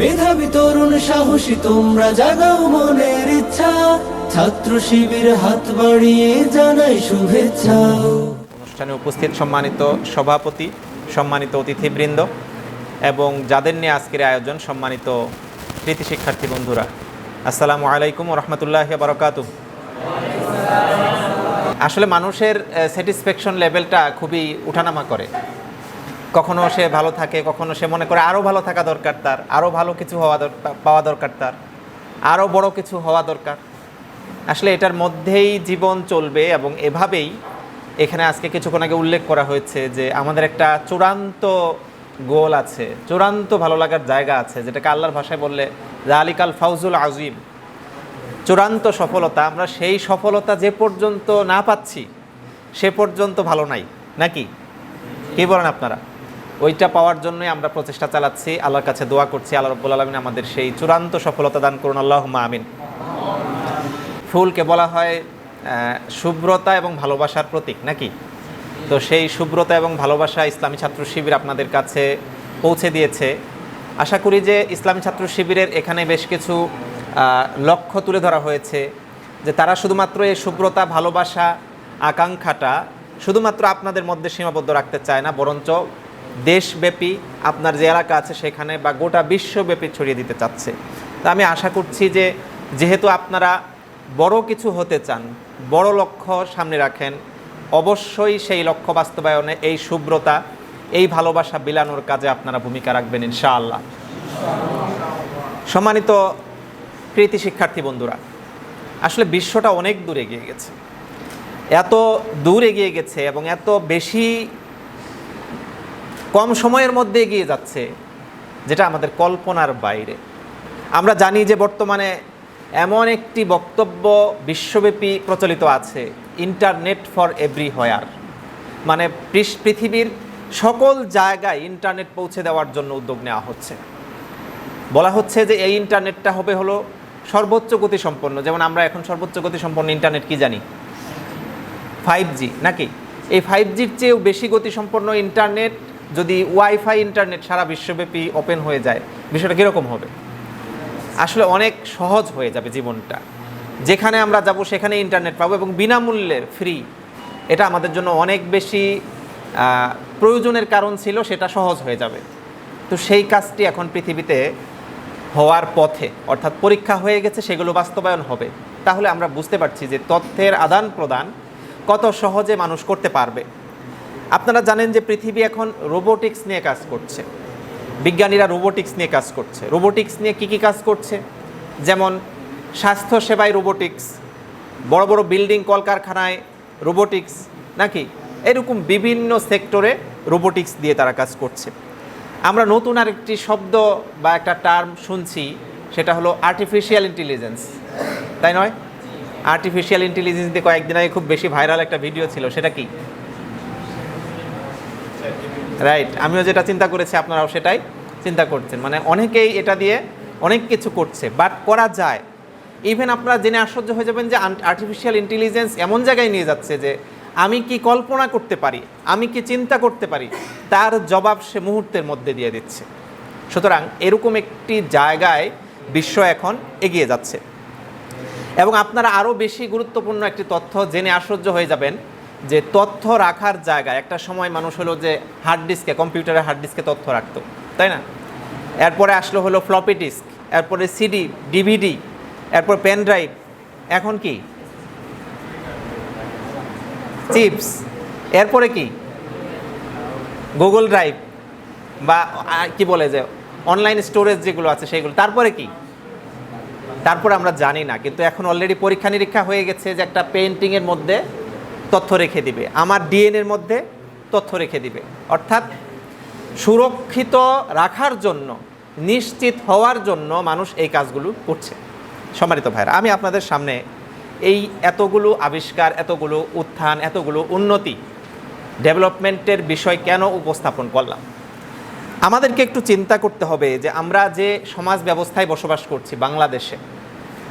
মেধাবী তরুণ সাহসী, তোমরা জাগাও মনের ইচ্ছা। ছাত্র শিবির হাত বাড়িয়ে জানাই শুভেচ্ছা। অনুষ্ঠানে উপস্থিত সম্মানিত সভাপতি, সম্মানিত অতিথিবৃন্দ এবং যাদের নিয়ে আজকের আয়োজন সম্মানিত কৃতি শিক্ষার্থী বন্ধুরা। আসসালামু আলাইকুম রহমতুল্লাহ বারকাত আসলে মানুষের স্যাটিসফ্যাকশন লেভেলটা খুবই উঠানামা করে। কখনো সে ভালো থাকে, কখনো সে মনে করে আরও ভালো থাকা দরকার তার আরও ভালো কিছু হওয়া দরকার পাওয়া দরকার তার আরও বড় কিছু হওয়া দরকার। আসলে এটার মধ্যেই জীবন চলবে এবং এভাবেই এখানে আজকে কিছুক্ষণ আগে উল্লেখ করা হয়েছে যে আমাদের একটা চূড়ান্ত গোল আছে, চূড়ান্ত ভালো লাগার জায়গা আছে, যেটাকে আল্লাহর ভাষায় বললে জালিকাল ফাউজুল আজিম চূড়ান্ত সফলতা, আমরা সেই সফলতা যে পর্যন্ত না পাচ্ছি, সে পর্যন্ত ভালো নাই, নাকি? কি বলেন আপনারা? ওইটা পাওয়ার জন্যই আমরা প্রচেষ্টা চালাচ্ছি, আল্লাহর কাছে দোয়া করছি, আল্লাহ রব্বুল আলমিন আমাদের সেই চূড়ান্ত সফলতা দান করুন আল্লাহ আমিন। ফুলকে বলা হয় শুভ্রতা এবং ভালোবাসার প্রতীক, নাকি? তো সেই শুভ্রতা এবং ভালোবাসা ইসলামী ছাত্র শিবির আপনাদের কাছে পৌঁছে দিয়েছে। আশা করি যে ইসলামী ছাত্র শিবিরের এখানে বেশ কিছু লক্ষ্য তুলে ধরা হয়েছে, যে তারা শুধুমাত্র এই শুভ্রতা, ভালোবাসা, আকাঙ্ক্ষাটা শুধুমাত্র আপনাদের মধ্যে সীমাবদ্ধ রাখতে চায় না, বরঞ্চ দেশব্যাপী আপনার যে এলাকা আছে সেখানে বা গোটা বিশ্বব্যাপী ছড়িয়ে দিতে চাচ্ছে। তা আমি আশা করছি যে যেহেতু আপনারা বড় কিছু হতে চান, বড় লক্ষ্য সামনে রাখেন, অবশ্যই সেই লক্ষ্য বাস্তবায়নে এই শুভ্রতা এই ভালোবাসা বিলানোর কাজে আপনারা ভূমিকা রাখবেন ইনশাআল্লাহ। সম্মানিত কৃতি শিক্ষার্থী বন্ধুরা, আসলে বিশ্বটা অনেক দূর এগিয়ে গেছে। এত দূর এগিয়ে গেছে এবং এত বেশি কম সময়ের মধ্যে এগিয়ে যাচ্ছে, যেটা আমাদের কল্পনার বাইরে। আমরা জানি যে বর্তমানে এমন একটি বক্তব্য বিশ্বব্যাপী প্রচলিত আছে, ইন্টারনেট ফর এভরি হয়ার মানে পৃথিবীর সকল জায়গায় ইন্টারনেট পৌঁছে দেওয়ার জন্য উদ্যোগ নেওয়া হচ্ছে। বলা হচ্ছে যে এই ইন্টারনেটটা হবে হলো সর্বোচ্চ গতিসম্পন্ন। যেমন আমরা এখন সর্বোচ্চ গতি সম্পন্ন ইন্টারনেট কি জানি? ফাইভ জি নাকি? এই ফাইভ জির চেয়েও বেশি গতিসম্পন্ন ইন্টারনেট যদি ওয়াইফাই ইন্টারনেট সারা বিশ্বব্যাপী ওপেন হয়ে যায়, বিষয়টা কীরকম হবে? আসলে অনেক সহজ হয়ে যাবে জীবনটা। যেখানে আমরা যাব সেখানে ইন্টারনেট পাবো এবং বিনামূল্যে ফ্রি। এটা আমাদের জন্য অনেক বেশি প্রয়োজনের কারণ ছিল, সেটা সহজ হয়ে যাবে। তো সেই কাজটি এখন পৃথিবীতে হওয়ার পথে, অর্থাৎ পরীক্ষা হয়ে গেছে, সেগুলো বাস্তবায়ন হবে। তাহলে আমরা বুঝতে পারছি যে তথ্যের আদান প্রদান কত সহজে মানুষ করতে পারবে। আপনারা জানেন যে পৃথিবী এখন রোবোটিক্স নিয়ে কাজ করছে। বিজ্ঞানীরা রোবোটিক্স নিয়ে কাজ করছে। রোবোটিক্স নিয়ে কী কী কাজ করছে? যেমন স্বাস্থ্য সেবায় রোবোটিক্স বড় বড় বিল্ডিং কলকারখানায় রোবোটিক্স নাকি এরকম বিভিন্ন সেক্টরে রোবোটিক্স দিয়ে তারা কাজ করছে। আমরা নতুন আরেকটি শব্দ বা একটা টার্ম শুনছি, সেটা হলো আর্টিফিশিয়াল ইন্টেলিজেন্স তাই নয়? আর্টিফিশিয়াল ইন্টেলিজেন্স দিয়ে কয়েকদিন আগে খুব বেশি ভাইরাল একটা ভিডিও ছিল, সেটা কি? রাইট আমিও যেটা চিন্তা করেছি, আপনারাও সেটাই চিন্তা করছেন। মানে অনেকেই এটা দিয়ে অনেক কিছু করছে বাট করা যায়। ইভেন আপনারা জেনে আশ্চর্য হয়ে যাবেন যে আর্টিফিশিয়াল ইন্টেলিজেন্স এমন জায়গায় নিয়ে যাচ্ছে যে আমি কি কল্পনা করতে পারি, আমি কি চিন্তা করতে পারি, তার জবাব সে মুহূর্তের মধ্যে দিয়ে দিচ্ছে। সুতরাং এরকম একটি জায়গায় বিশ্ব এখন এগিয়ে যাচ্ছে। এবং আপনারা আরও বেশি গুরুত্বপূর্ণ একটি তথ্য জেনে আশ্চর্য হয়ে যাবেন যে তথ্য রাখার জায়গায় একটা সময় মানুষ হলো যে হার্ড ডিস্কে কম্পিউটারের হার্ড ডিস্কে তথ্য রাখতো, তাই না? এরপরে আসলো হলো ফ্লপি ডিস্ক এরপরে সিডি ডিভিডি এরপর পেন ড্রাইভ এখন কি? চিপস এরপরে কি? গুগল ড্রাইভ বা কি বলে যে অনলাইন স্টোরেজ যেগুলো আছে সেগুলো, তারপরে কি? তারপরে আমরা জানি না, কিন্তু এখন অলরেডি পরীক্ষা নিরীক্ষা হয়ে গেছে যে একটা পেন্টিংয়ের মধ্যে তথ্য রেখে দিবে। আমার ডিএনএর মধ্যে তথ্য রেখে দিবে। অর্থাৎ সুরক্ষিত রাখার জন্য, নিশ্চিত হওয়ার জন্য মানুষ এই কাজগুলো করছে। সম্মানিত ভাইরা আমি আপনাদের সামনে এই এতগুলো আবিষ্কার, এতগুলো উত্থান, এতগুলো উন্নতি, ডেভেলপমেন্টের বিষয় কেন উপস্থাপন করলাম? আমাদেরকে একটু চিন্তা করতে হবে যে আমরা যে সমাজ ব্যবস্থায় বসবাস করছি বাংলাদেশে,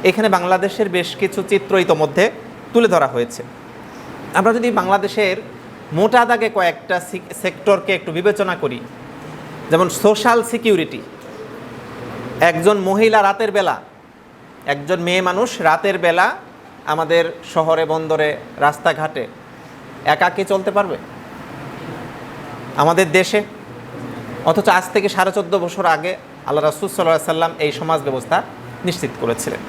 এখানে বাংলাদেশের বেশ কিছু চিত্র ইতোমধ্যে তুলে ধরা হয়েছে। আমরা যদি বাংলাদেশের মোটা দাগে কয়েকটা সেক্টরকে একটু বিবেচনা করি, যেমন সোশ্যাল সিকিউরিটি একজন মহিলা রাতের বেলা, একজন মেয়ে মানুষ রাতের বেলা আমাদের শহরে, বন্দরে, রাস্তাঘাটে একাকে চলতে পারবে? আমাদের দেশে? অথচ আজ থেকে সাড়ে চোদ্দ বছর আগে আল্লাহ রাসুল সাল্লাহ সাল্লাম এই সমাজ ব্যবস্থা নিশ্চিত করেছিলেন।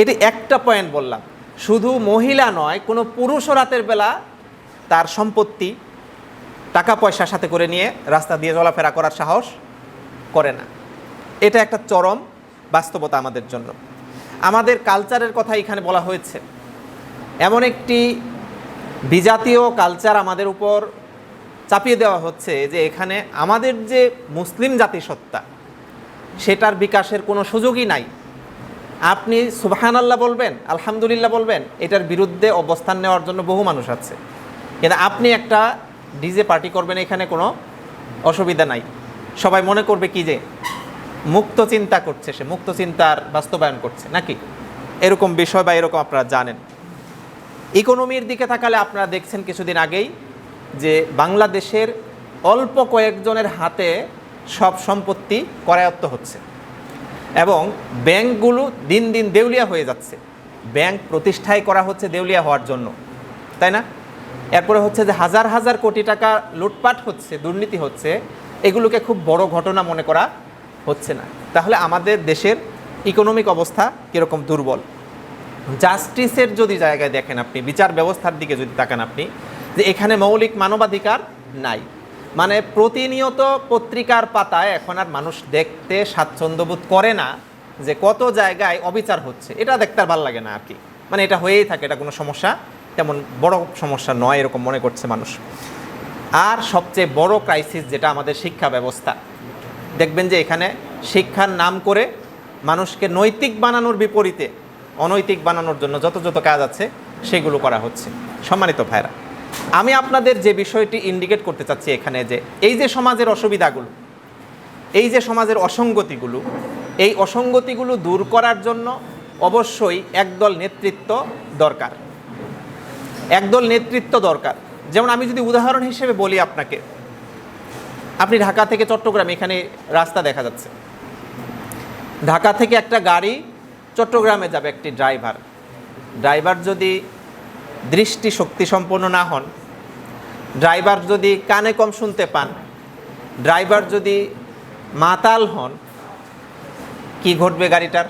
এটি একটা পয়েন্ট বললাম। শুধু মহিলা নয়, কোনো পুরুষও রাতের বেলা তার সম্পত্তি, টাকা পয়সা সাথে করে নিয়ে রাস্তা দিয়ে চলাফেরা করার সাহস করে না। এটা একটা চরম বাস্তবতা আমাদের জন্য। আমাদের কালচারের কথা এখানে বলা হয়েছে। এমন একটি বিজাতীয় কালচার আমাদের উপর চাপিয়ে দেওয়া হচ্ছে যে এখানে আমাদের যে মুসলিম জাতিসত্তা, সেটার বিকাশের কোনো সুযোগই নাই। আপনি সুবাহান আল্লাহ বলবেন, আলহামদুলিল্লাহ বলবেন, এটার বিরুদ্ধে অবস্থান নেওয়ার জন্য বহু মানুষ আছে। কিন্তু আপনি একটা ডিজে পার্টি করবেন এখানে কোনো অসুবিধা নাই। সবাই মনে করবে কি যে মুক্ত চিন্তা করছে সে, মুক্ত চিন্তার বাস্তবায়ন করছে, নাকি? এরকম বিষয় বা এরকম আপনারা জানেন। ইকোনমির দিকে থাকালে আপনারা দেখছেন কিছুদিন আগেই যে বাংলাদেশের অল্প কয়েকজনের হাতে সব সম্পত্তি করায়ত্ত হচ্ছে। এবং ব্যাংকগুলো দিন দিন দেউলিয়া হয়ে যাচ্ছে। ব্যাংক প্রতিষ্ঠায় করা হচ্ছে দেউলিয়া হওয়ার জন্য। তাই না? এরপরে হচ্ছে যে হাজার হাজার কোটি টাকা লুটপাট হচ্ছে, দুর্নীতি হচ্ছে, এগুলোকে খুব বড় ঘটনা মনে করা হচ্ছে না। তাহলে আমাদের দেশের ইকোনমিক অবস্থা কীরকম দুর্বল? জাস্টিসের যদি জায়গায় দেখেন আপনি, বিচার ব্যবস্থার দিকে যদি তাকান আপনি, যে এখানে মৌলিক মানবাধিকার নাই। মানে প্রতিনিয়ত পত্রিকার পাতায় এখন আর মানুষ দেখতে স্বাচ্ছন্দ্যবোধ করে না যে কত জায়গায় অবিচার হচ্ছে। এটা দেখতে আর ভালো লাগে না আর কি। মানে এটা হয়েই থাকে, এটা কোনো সমস্যা। তেমন বড় সমস্যা নয় এরকম মনে করছে মানুষ। আর সবচেয়ে বড় ক্রাইসিস যেটা আমাদের শিক্ষা ব্যবস্থা। দেখবেন যে এখানে শিক্ষার নাম করে মানুষকে নৈতিক বানানোর বিপরীতে, অনৈতিক বানানোর জন্য যত যত কাজ আছে, সেগুলো করা হচ্ছে। সম্মানিত ভাইরা আমি আপনাদের যে বিষয়টি ইন্ডিকেট করতে চাচ্ছি এখানে যে এই যে সমাজের অসুবিধাগুলো, এই যে সমাজের অসঙ্গতিগুলো, এই অসঙ্গতিগুলো দূর করার জন্য অবশ্যই একদল নেতৃত্ব দরকার। একদল নেতৃত্ব দরকার। যেমন আমি যদি উদাহরণ হিসেবে বলি আপনাকে, আপনি ঢাকা থেকে চট্টগ্রাম, এখানে রাস্তা দেখা যাচ্ছে। ঢাকা থেকে একটা গাড়ি চট্টগ্রামে যাবে একটি ড্রাইভার। ড্রাইভার যদি দৃষ্টি শক্তি সম্পন্ন না হন। ড্রাইভার যদি কানে কম শুনতে পান, ড্রাইভার যদি মাতাল হন, কি ঘটবে গাড়িটার?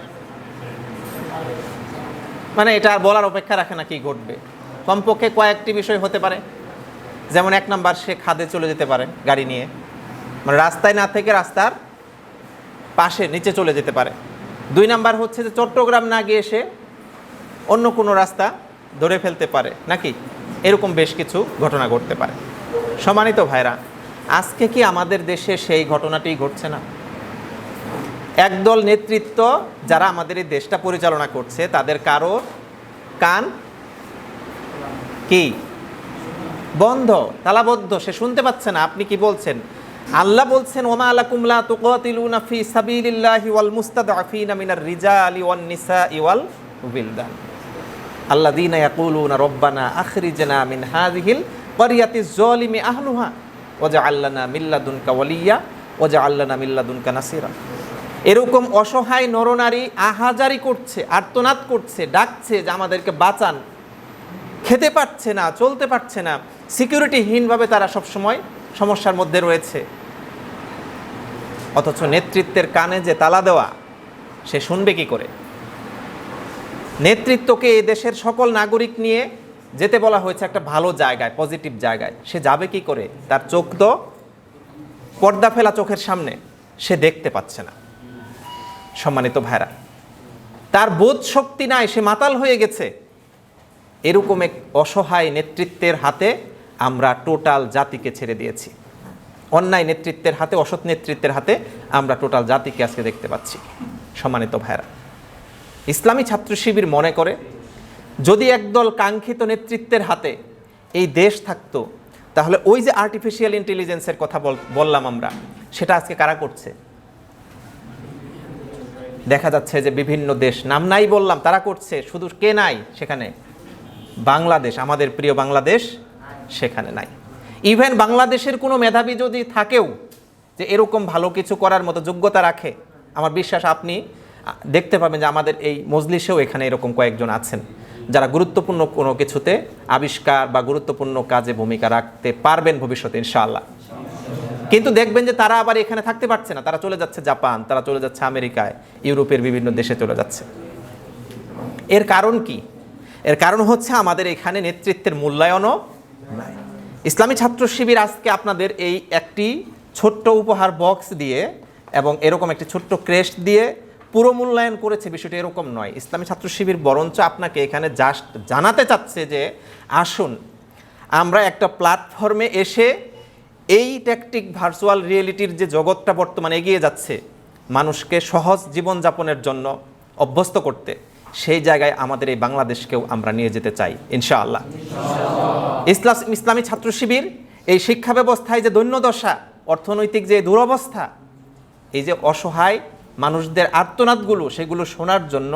মানে এটা আর বলার অপেক্ষা রাখে না কি ঘটবে। কমপক্ষে কয়েকটি বিষয় হতে পারে। যেমন এক নাম্বার, সে খাদে চলে যেতে পারে গাড়ি নিয়ে। মানে রাস্তায় না থেকে রাস্তার পাশে, নিচে চলে যেতে পারে। দুই নাম্বার হচ্ছে যে চট্টগ্রাম না গিয়ে সে অন্য কোনো রাস্তা ধরে ফেলতে পারে, নাকি? এরকম বেশ কিছু ঘটনা ঘটতে পারে। সমানিত ভাইরা, আজকে কি আমাদের দেশে সেই ঘটনাটি ঘটছে না? একদল নেতৃত্ব যারা আমাদের এই দেশটা পরিচালনা করছে, তাদের কারও কান কি? বন্ধ, তালাবদ্ধ, সে শুনতে পাচ্ছে না। আপনি কি বলছেন? আল্লাহ বলছেন, ওমা আলাকুম লা তুকাতিলুনা ফি সাবিলিল্লাহি ওয়াল মুস্তাদআফিনা মিনার রিজালি ওয়ান নিসাই ওয়াল উবিলদান। আল্লাযীনা ইয়াকুলুনা রব্বানা আখরিজনা মিন হাযিহিল ক্বরিয়াতিজ যালিমি আহলুহা ওয়াজআল লানা মিন লাদুনকা ওয়ালিয়্যা ওয়াজআল লানা মিন লাদুনকা নাসিরা। এরকম অসহায় নরনারী আহাজারি করছে, আর্তনাদ করছে, ডাকছে যে আমাদেরকে বাঁচান। খেতে পারছে না, চলতে পারছে না। সিকিউরিটিহীনভাবে তারা সবসময় সমস্যার মধ্যে রয়েছে। অথচ নেতৃত্বের কানে যে তালা দেওয়া, সে শুনবে কি করে? নেতৃত্বকে এই দেশের সকল নাগরিক নিয়ে যেতে বলা হয়েছে একটা ভালো জায়গায় পজিটিভ জায়গায়। সে যাবে কি করে? তার চোখ তো পর্দা ফেলা চোখের সামনে, সে দেখতে পাচ্ছে না। সম্মানিত ভাইরা, তার বোধ শক্তি নাই, সে মাতাল হয়ে গেছে। এরকম এক অসহায় নেতৃত্বের হাতে আমরা টোটাল জাতিকে ছেড়ে দিয়েছি। অন্যায় নেতৃত্বের হাতে, অসৎ নেতৃত্বের হাতে আমরা টোটাল জাতিকে আজকে দেখতে পাচ্ছি। সম্মানিত ভাইরা ইসলামী ছাত্র শিবির মনে করে, যদি একদল কাঙ্ক্ষিত নেতৃত্বের হাতে এই দেশ থাকতো, তাহলে ওই যে আর্টিফিশিয়াল ইন্টেলিজেন্সের কথা বল- বললাম আমরা, সেটা আজকে কারা করছে? দেখা যাচ্ছে যে বিভিন্ন দেশ, নাম নাই বললাম, তারা করছে, শুধু কে নাই সেখানে? বাংলাদেশ, আমাদের প্রিয় বাংলাদেশ সেখানে নাই। ইভেন বাংলাদেশের কোনো মেধাবী যদি থাকেও, যে এরকম ভালো কিছু করার মতো যোগ্যতা রাখে, আমার বিশ্বাস আপনি দেখতে পাবেন যে আমাদের এই মজলিসেও এখানে এরকম কয়েকজন আছেন, যারা গুরুত্বপূর্ণ কোনো কিছুতে আবিষ্কার বা গুরুত্বপূর্ণ কাজে ভূমিকা রাখতে পারবেন ভবিষ্যতে, ইনশাআল্লাহ। কিন্তু দেখবেন যে তারা আবার এখানে থাকতে পারছে না, তারা চলে যাচ্ছে জাপান, তারা চলে যাচ্ছে আমেরিকায়, ইউরোপের বিভিন্ন দেশে চলে যাচ্ছে। এর কারণ কি? এর কারণ হচ্ছে আমাদের এখানে নেতৃত্বের মূল্যায়নও নাই। ইসলামী ছাত্র শিবির আজকে আপনাদের এই একটি ছোট্ট উপহার বক্স দিয়ে এবং এরকম একটি ছোট্ট ক্রেস্ট দিয়ে পুরো মূল্যায়ন করেছে বিষয়টি এরকম নয়। ইসলামী ছাত্র শিবির বরঞ্চ আপনাকে এখানে জাস্ট জানাতে চাচ্ছে যে, আসুন, আমরা একটা প্ল্যাটফর্মে এসে এই ট্যাকটিক ভার্চুয়াল রিয়েলিটির যে জগৎটা বর্তমানে এগিয়ে যাচ্ছে, মানুষকে সহজ জীবনযাপনের জন্য অভ্যস্ত করতে, সেই জায়গায় আমাদের এই বাংলাদেশকেও আমরা নিয়ে যেতে চাই, ইনশাআল্লাহ। ইসলাম ইসলামী ছাত্র শিবির, এই শিক্ষা ব্যবস্থায় যে দৈন্যদশা, অর্থনৈতিক যে দুরবস্থা, এই যে অসহায় মানুষদের আর্তনাদগুলো সেগুলো শোনার জন্য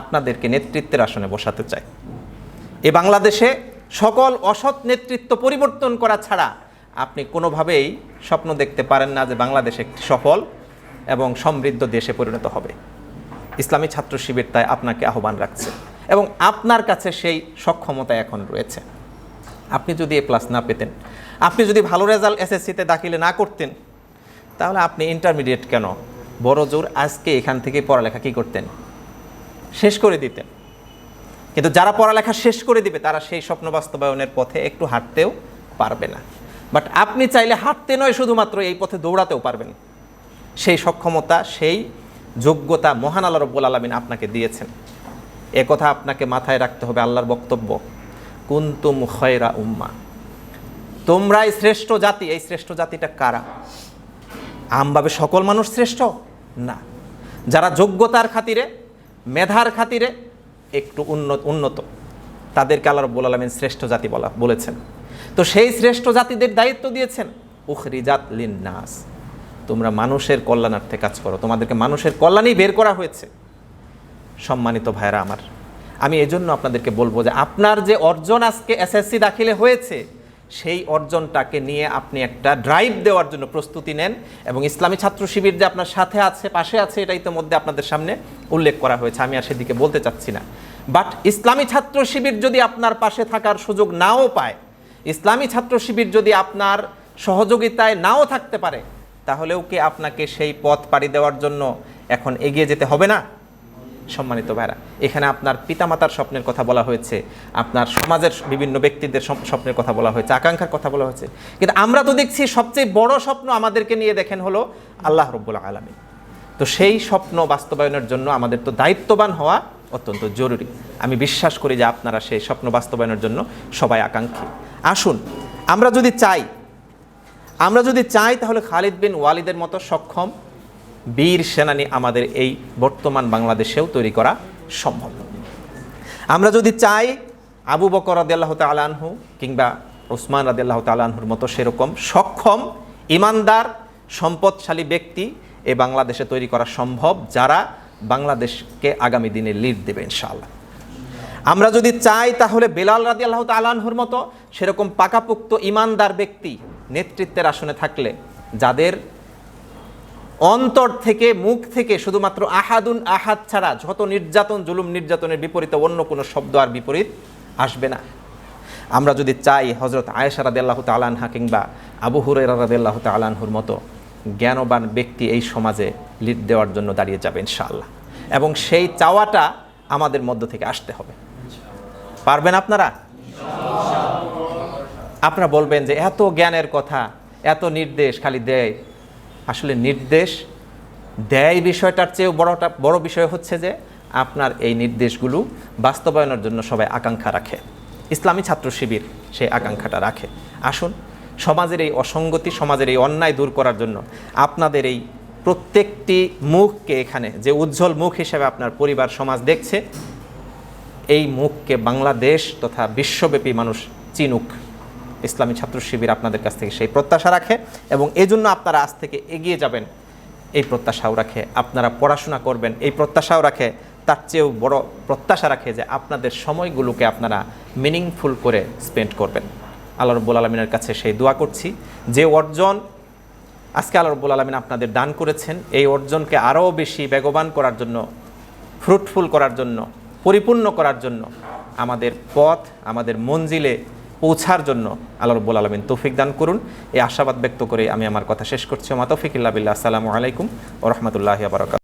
আপনাদেরকে নেতৃত্বের আসনে বসাতে চাই। এ বাংলাদেশে সকল অসৎ নেতৃত্ব পরিবর্তন করা ছাড়া আপনি কোনোভাবেই স্বপ্ন দেখতে পারেন না যে বাংলাদেশ একটি সফল এবং সমৃদ্ধ দেশে পরিণত হবে। ইসলামী ছাত্র শিবির তাই আপনাকে আহ্বান রাখছে এবং আপনার কাছে সেই সক্ষমতা এখন রয়েছে। আপনি যদি এ প্লাস না পেতেন, আপনি যদি ভালো রেজাল্ট এসএসসিতে দাখিলে না করতেন, তাহলে আপনি ইন্টারমিডিয়েট কেন বড় জোর আজকে এখান থেকে পড়ালেখা কী করতেন? শেষ করে দিতেন। কিন্তু যারা পড়ালেখা শেষ করে দিবে, তারা সেই স্বপ্ন বাস্তবায়নের পথে একটু হাঁটতেও পারবে না। বাট আপনি চাইলে হাঁটতে নয়, শুধুমাত্র এই পথে দৌড়াতেও পারবেন। সেই সক্ষমতা, সেই যোগ্যতা মহান আল্লাহ রব্বুল আলমিন আপনাকে দিয়েছেন। এ কথা আপনাকে মাথায় রাখতে হবে আল্লাহর বক্তব্য। কুন্তুম খয়রা উম্মা। তোমরাই শ্রেষ্ঠ জাতি, এই শ্রেষ্ঠ জাতিটা কারা? আমভাবে সকল মানুষ শ্রেষ্ঠ? না। যারা যোগ্যতার খাতিরে, মেধার খাতিরে একটু উন্নত উন্নত। তাদেরকে আল্লাহ রব্বুল আলমিন শ্রেষ্ঠ জাতি বলা বলেছেন। তো সেই শ্রেষ্ঠ জাতিদের দায়িত্ব দিয়েছেন উখরিজাত লিন নাস তোমরা মানুষের কল্যাণার্থে কাজ করো। তোমাদেরকে মানুষের কল্যাণেই বের করা হয়েছে। সম্মানিত ভাইরা আমার, আমি এজন্য আপনাদেরকে বলব যে আপনার যে অর্জন আজকে এসএসসি দাখিলে হয়েছে সেই অর্জনটাকে নিয়ে আপনি একটা ড্রাইভ দেওয়ার জন্য প্রস্তুতি নেন এবং ইসলামী ছাত্র শিবির যে আপনার সাথে আছে, পাশে আছে এটা ইতিমধ্যে আপনাদের সামনে উল্লেখ করা হয়েছে। আমি আর সেদিকে বলতে চাচ্ছি না। বাট ইসলামী ছাত্র শিবির যদি আপনার পাশে থাকার সুযোগ নাও পায়, ইসলামী ছাত্র শিবির যদি আপনার সহযোগিতায় নাও থাকতে পারে, তাহলেও কি আপনাকে সেই পথ পাড়ি দেওয়ার জন্য এখন এগিয়ে যেতে হবে না? সম্মানিত ভাইরা, এখানে আপনার পিতামাতার স্বপ্নের কথা বলা হয়েছে, আপনার সমাজের বিভিন্ন ব্যক্তিদের স্বপ্নের কথা বলা হয়েছে, আকাঙ্ক্ষার কথা বলা হয়েছে। কিন্তু আমরা তো দেখছি সবচেয়ে বড় স্বপ্ন আমাদেরকে নিয়ে দেখেন হলো আল্লাহ রব্বুল আলমী তো সেই স্বপ্ন বাস্তবায়নের জন্য আমাদের তো দায়িত্ববান হওয়া অত্যন্ত জরুরি। আমি বিশ্বাস করি যে আপনারা সেই স্বপ্ন বাস্তবায়নের জন্য সবাই আকাঙ্ক্ষী। আসুন, আমরা যদি চাই, আমরা যদি চাই তাহলে খালিদ বিন ওয়ালিদের মতো সক্ষম বীর সেনানী আমাদের এই বর্তমান বাংলাদেশেও তৈরি করা সম্ভব। আমরা যদি চাই আবু বকর রাদিয়াল্লাহ তালানহু কিংবা ওসমান রাদিয়াল্লাহ তালানহুর মতো সেরকম সক্ষম, ইমানদার, সম্পদশালী ব্যক্তি এ বাংলাদেশে তৈরি করা সম্ভব, যারা বাংলাদেশকে আগামী দিনে লিড দেবে ইনশাআল্লাহ। আমরা যদি চাই তাহলে বেলাল রাদি আল্লাহ তালানহুর মতো সেরকম পাকাপোক্ত ইমানদার ব্যক্তি নেতৃত্বের আসনে থাকলে, যাদের অন্তর থেকে মুখ থেকে শুধুমাত্র আহাদুন আহাদ ছাড়া যত নির্যাতন, জুলুম নির্যাতনের বিপরীতে অন্য কোনো শব্দ আর বিপরীত আসবে না। আমরা যদি চাই হজরত আয়েশা রাদি আল্লাহ তালানহা কিংবা আবু হুরেরা রাদি আল্লাহ তালানহুর মতো জ্ঞানবান ব্যক্তি এই সমাজে লিড দেওয়ার জন্য দাঁড়িয়ে যাবে ইনশাআল্লাহ। এবং সেই চাওয়াটা আমাদের মধ্য থেকে আসতে হবে। পারবেন আপনারা? আপনারা বলবেন যে এত জ্ঞানের কথা, এত নির্দেশ খালি দেয়। আসলে নির্দেশ দেয় বিষয়টার চেয়েও বড়টা, বড় বিষয় হচ্ছে যে আপনার এই নির্দেশগুলো বাস্তবায়নের জন্য সবাই আকাঙ্ক্ষা রাখে। ইসলামী ছাত্র শিবির সেই আকাঙ্ক্ষাটা রাখে। আসুন, সমাজের এই অসঙ্গতি, সমাজের এই অন্যায় দূর করার জন্য আপনাদের এই প্রত্যেকটি মুখকে এখানে, যে উজ্জ্বল মুখ হিসেবে আপনার পরিবার, সমাজ দেখছে, এই মুখকে বাংলাদেশ তথা বিশ্বব্যাপী মানুষ চিনুক। ইসলামী ছাত্র শিবির আপনাদের কাছ থেকে সেই প্রত্যাশা রাখে এবং এজন্য আপনারা আজ থেকে এগিয়ে যাবেন। এই প্রত্যাশাও রাখে, আপনারা পড়াশোনা করবেন, এই প্রত্যাশাও রাখে, তার চেয়েও বড় প্রত্যাশা রাখে যে আপনাদের সময়গুলোকে আপনারা মিনিংফুল করে স্পেন্ড করবেন। আল্লাহ রব্বুল আলমিনের কাছে সেই দোয়া করছি, যে অর্জন আজকে আল্লাহ রব্বুল আলমিন আপনাদের দান করেছেন, এই অর্জনকে আরও বেশি বেগবান করার জন্য ফ্রুটফুল করার জন্য, পরিপূর্ণ করার জন্য আমাদের পথ, আমাদের মঞ্জিলে পৌঁছার জন্য আল্লাহ রব্বুল আলমিন তৌফিক দান করুন। এই আশাবাদ ব্যক্ত করে আমি আমার কথা শেষ করছি। মাতফিক ইল্লা আসসালামু আলাইকুম ও রহমতুল্লাহ বারকাত